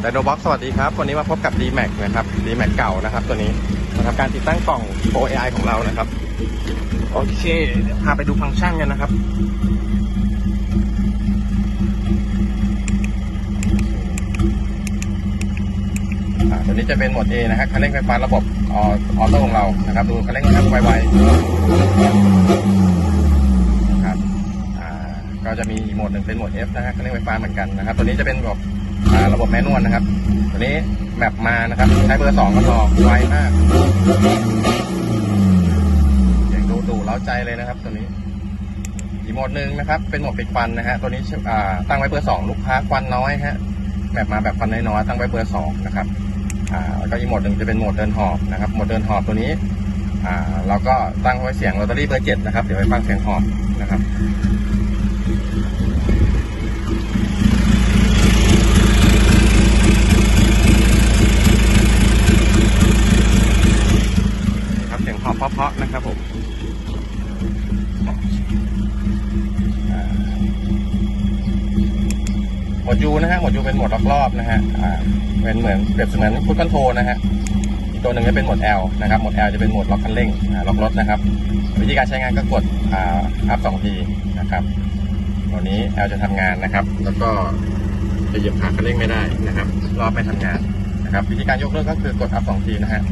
ไดโนบ็อกสวัสดีครับ วันนี้มาพบกับ D-Max นะครับ D-Max เก่านะครับ ตัวนี้มาทำการติดตั้งกล่อง Pro AI ของเรานะครับ โอเคเดี๋ยวพาไปดูฟังก์ชันกันนะครับอ่าตัวนี้จะเป็นโหมด A นะฮะคันเร่งไฟฟ้าระบบออออโต้ของเรานะครับ ดูคันเร่งนะครับไวๆนะครับอ่าก็จะมีอีกโหมดหนึ่งเป็นโหมด F นะฮะคันเร่งไฟฟ้าเหมือนกันนะครับ ตัวนี้จะเป็นระบบอ่า ระบบแมนนวลนะครับตัวนี้แมปมานะครับใช้เบอร์สองก็พอไวมากเสียงดูดูเล้าใจเลยนะครับ ตัวนี้อีกโหมดหนึ่งนะครับ เป็นโหมดปิดควันนะฮะตัวนี้ตั้งไว้เบอร์สองลูกค้าควันน้อยฮะแบบมาแบบควันน้อยๆตั้งไว้เบอร์สองนะครับอ่าแล้วก็อีกโหมดหนึ่งจะเป็นโหมดเดินหอบนะครับโหมดเดินหอบตัวนี้อ่าเราก็ตั้งไว้เสียงลอตเตอรี่เบอร์เจ็ดนะครับ เดี๋ยวไปฟังเสียงหอบนะครับ ครับเสียงหอบ เพาะนะครับผมหมดยูนะฮะหมดยูเป็นหมดรอบๆนะฮะเป็นเหมือนเปรียบเสมือนพุทคอนโทรนะฮะอีกตัวหนึ่งจะเป็นหมด L นะครับหมด L จะเป็นหมดล็อกคันเร่งล็อกรถนะครับ วิธีการใช้งานก็กดอัพสองทีนะครับตัวนี้ L จะทำงานนะครับ แล้วก็จะเหยียบขาคันเร่งไม่ได้นะครับรอบไม่ทำงานนะครับ วิธีการยกเลิกก็คือกดอัพสองทีนะฮะ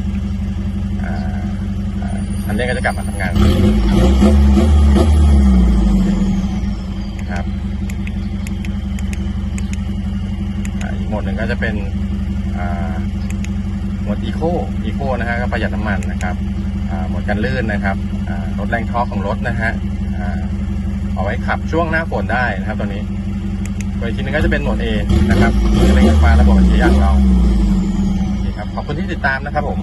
อันเร่งก็จะกลับมาทำงานครับอีกโหมดหนึ่งก็จะเป็นโหมดอีโคอีโคนะฮะก็ประหยัดน้ำมันนะครับโหมดกันลื่นนะครับลดแรงท้อของรถนะฮะเอาไว้ขับช่วงหน้าฝนได้นะครับตัวนี้ตัวอีกทีหนึงก็จะเป็นโหมด A นะครับเร่งไฟฟ้าระบบอัจฉริยะของเราครับขอบคุณที่ติดตามนะครับผม